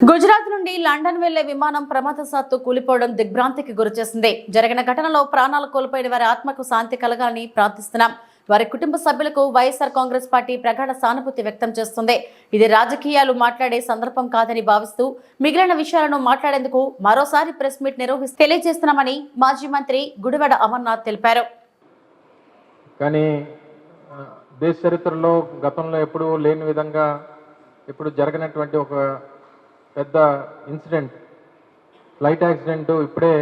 గుజరాత్ నుండి లండన్ వెళ్ళే విమానం ప్రమాదశాత్తు కూలిపోవడం దిగ్భ్రాంతికి గురిచేసింది. జరిగిన ఘటనలో ప్రాణాలు కోల్పోయిన వారి ఆత్మకు శాంతి కలగాలని ప్రార్థిస్తున్నాం. వారి కుటుంబ సభ్యులకు వైఎస్ఆర్ కాంగ్రెస్ పార్టీ ప్రగాఢ సానుభూతి వ్యక్తం చేస్తుంది. ఇది రాజకీయాలు మాట్లాడే సందర్భం కాదని భావిస్తూ మిగిలిన విషయాలను మాట్లాడేందుకు మరోసారి ప్రెస్ మీట్ నిర్వహిస్తూ తెలియజేస్తున్నామని మాజీ మంత్రి గుడివాడ అమర్నాథ్ తెలిపారు. కానీ దేశ చరిత్రలో గతంలో ఎప్పుడూ లేని విధంగా ఇప్పుడు జరగనటువంటి ఒక పెద్ద ఇన్సిడెంట్ ఫ్లైట్ యాక్సిడెంట్ ఇప్పుడే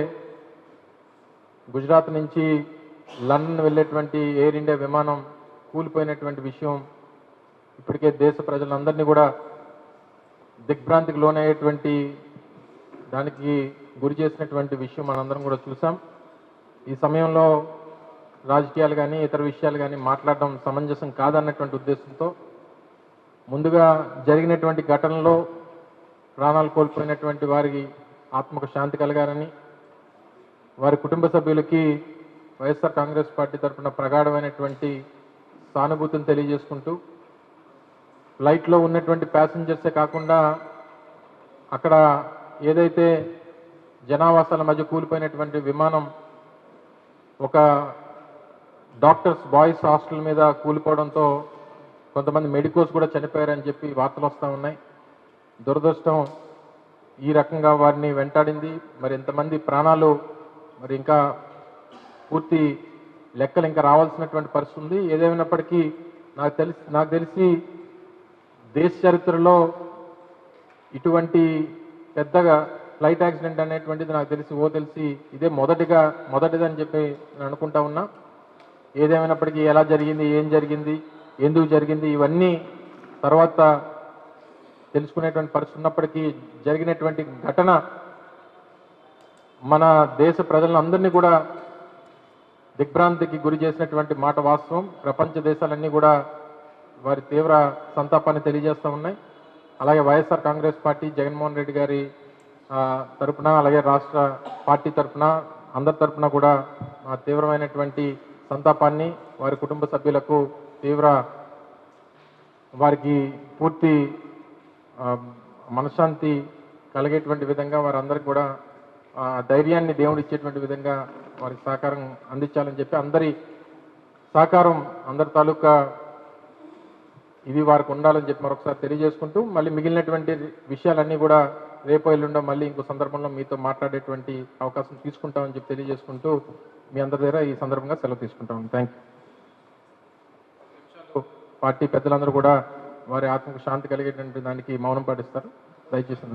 గుజరాత్ నుంచి లండన్ వెళ్ళేటువంటి ఎయిర్ ఇండియా విమానం కూలిపోయినటువంటి విషయం ఇప్పటికే దేశ ప్రజలందరినీ కూడా దిగ్భ్రాంతికి లోనయ్యేటువంటి దానికి గురి చేసినటువంటి విషయం మనందరం కూడా చూసాం. ఈ సమయంలో రాజకీయాలు కానీ ఇతర విషయాలు కానీ మాట్లాడడం సమంజసం కాదన్నటువంటి ఉద్దేశంతో ముందుగా జరిగినటువంటి ఘటనలో ప్రాణాలు కోల్పోయినటువంటి వారికి ఆత్మకు శాంతి కలగాలని వారి కుటుంబ సభ్యులకి వైఎస్ఆర్ కాంగ్రెస్ పార్టీ తరఫున ప్రగాఢమైనటువంటి సానుభూతిని తెలియజేసుకుంటూ ఫ్లైట్లో ఉన్నటువంటి ప్యాసింజర్సే కాకుండా అక్కడ ఏదైతే జనావాసాల మధ్య కూలిపోయినటువంటి విమానం ఒక డాక్టర్స్ బాయ్స్ హాస్టల్ మీద కూలిపోవడంతో కొంతమంది మెడికోస్ కూడా చనిపోయారని చెప్పి వార్తలు వస్తూ ఉన్నాయి. దురదృష్టం ఈ రకంగా వారిని వెంటాడింది. మరి ఎంతమంది ప్రాణాలు మరి ఇంకా పూర్తి లెక్కలు ఇంకా రావాల్సినటువంటి పరిస్థితి ఉంది. ఏదేమైనప్పటికీ నాకు తెలిసి నాకు తెలిసి దేశ చరిత్రలో ఇటువంటి పెద్దగా ఫ్లైట్ యాక్సిడెంట్ అనేటువంటిది నాకు తెలిసి ఓ తెలిసి ఇదే మొదటిగా మొదటిదని చెప్పి నేను అనుకుంటా ఉన్నా. ఏదేమైనప్పటికీ ఎలా జరిగింది ఏం జరిగింది ఎందుకు జరిగింది ఇవన్నీ తర్వాత తెలుసుకునేటువంటి పరిస్థితి ఉన్నప్పటికీ జరిగినటువంటి ఘటన మన దేశ ప్రజలందరినీ కూడా దిగ్భ్రాంతికి గురి చేసినటువంటి మాట వాస్తవం. ప్రపంచ దేశాలన్నీ కూడా వారి తీవ్ర సంతాపాన్ని తెలియజేస్తూ ఉన్నాయి. అలాగే వైఎస్ఆర్ కాంగ్రెస్ పార్టీ జగన్మోహన్ రెడ్డి గారి తరఫున తరపున అలాగే రాష్ట్ర పార్టీ తరపున అందరి తరపున కూడా తీవ్రమైనటువంటి సంతాపాన్ని వారి కుటుంబ సభ్యులకు తీవ్ర వారికి పూర్తి మనశ్శాంతి కలిగేటువంటి విధంగా వారందరికీ కూడా ధైర్యాన్ని దేవుడు ఇచ్చేటువంటి విధంగా వారికి సహకారం అందించాలని చెప్పి అందరి సహకారం అందరి తాలూకా ఇవి వారికి ఉండాలని చెప్పి మరొకసారి తెలియజేసుకుంటూ మళ్ళీ మిగిలినటువంటి విషయాలన్నీ కూడా రేపు ఎల్లుండో మళ్ళీ ఇంకో సందర్భంలో మీతో మాట్లాడేటువంటి అవకాశం తీసుకుంటామని చెప్పి తెలియజేసుకుంటూ మీ అందరి దగ్గర ఈ సందర్భంగా సెలవు తీసుకుంటాం. థ్యాంక్ యూ పార్టీ పెద్దలందరూ కూడా వారి ఆత్మకు శాంతి కలిగేటువంటి దానికి మౌనం పాటిస్తారు. దయచేసి